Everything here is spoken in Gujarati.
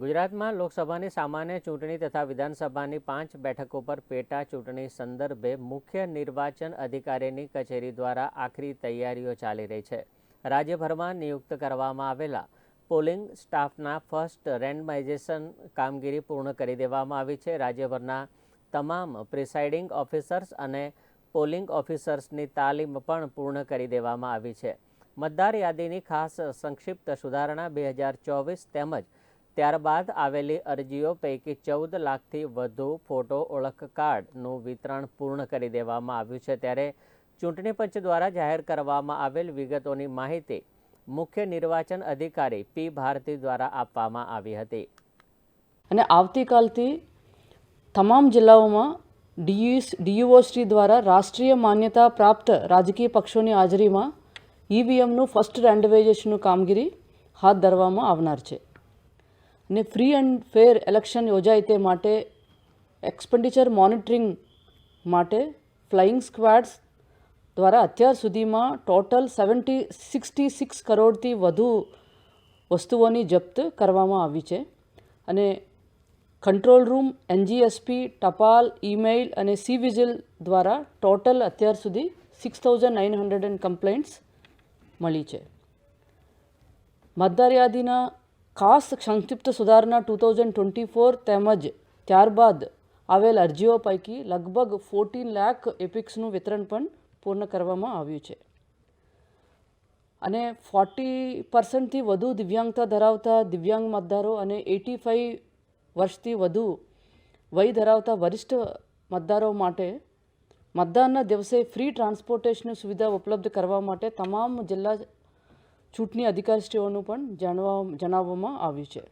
ગુજરાતમાં લોકસભાની સામાન્ય ચૂંટણી તથા વિધાનસભાની પાંચ બેઠકો પર પેટા ચૂંટણી સંદર્ભે મુખ્ય નિર્વાચન અધિકારીની કચેરી દ્વારા આખરી તૈયારીઓ ચાલી રહી છે. રાજ્યભરમાં નિયુક્ત કરવામાં આવેલા પોલિંગ સ્ટાફના ફર્સ્ટ રેન્ડમાઇઝેશન કામગીરી પૂર્ણ કરી દેવામાં આવી છે. રાજ્યભરના તમામ પ્રિસાઇડિંગ ઓફિસર્સ અને પોલિંગ ઓફિસર્સની તાલીમ પણ પૂર્ણ કરી દેવામાં આવી છે. મતદાર યાદીની ખાસ સંક્ષિપ્ત સુધારણા બે હજાર ચોવીસ તેમજ ત્યારબાદ આવેલી અરજીઓ પૈકી ચૌદ લાખથી વધુ ફોટો ઓળખ કાર્ડનું વિતરણ પૂર્ણ કરી દેવામાં આવ્યું છે. ત્યારે ચૂંટણી પંચ દ્વારા જાહેર કરવામાં આવેલ વિગતોની માહિતી મુખ્ય નિર્વાચન અધિકારી પી ભારતી દ્વારા આપવામાં આવી હતી. અને આવતીકાલથી તમામ જિલ્લાઓમાં ડીયુસ ડીયુઓશ્રી દ્વારા રાષ્ટ્રીય માન્યતા પ્રાપ્ત રાજકીય પક્ષોની હાજરીમાં ઈવીએમનું ફર્સ્ટ રેન્ડમાઇઝેશનનું કામગીરી હાથ ધરવામાં આવનાર છે. અને ફ્રી એન્ડ ફેર ઇલેક્શન યોજાય તે માટે એક્સપેન્ડિચર મોનિટરિંગ માટે ફ્લાઇંગ સ્ક્વાડ્સ દ્વારા અત્યાર સુધીમાં ટોટલ સેવન્ટી સિક્સટી સિક્સ કરોડથી વધુ વસ્તુઓની જપ્ત કરવામાં આવી છે. અને કંટ્રોલ રૂમ એનજીએસપી ટપાલ ઈમેઇલ અને સી વિજિલ દ્વારા ટોટલ અત્યાર સુધી six thousand nine hundred and complaints મળી છે. મતદાર યાદીના ખાસ સંક્ષિપ્ત સુધારણા ટુ થાઉઝન્ડ ટ્વેન્ટી ફોર તેમજ ત્યારબાદ આવેલ અરજીઓ પૈકી લગભગ ફોર્ટીન લાખ એપિક્સનું વિતરણ પણ પૂર્ણ કરવામાં આવ્યું છે. અને ફોર્ટી પર્સન્ટથી વધુ દિવ્યાંગતા ધરાવતા દિવ્યાંગ મતદારો અને એટી ફાઇવ વર્ષથી વધુ વય ધરાવતા વરિષ્ઠ મતદારો માટે મતદાનના દિવસે ફ્રી ટ્રાન્સપોર્ટેશનની સુવિધા ઉપલબ્ધ કરવા માટે તમામ જિલ્લા ચૂંટણી અધિકારીશ્રીઓનું પણ જાણવા જણાવવામાં આવ્યું છે.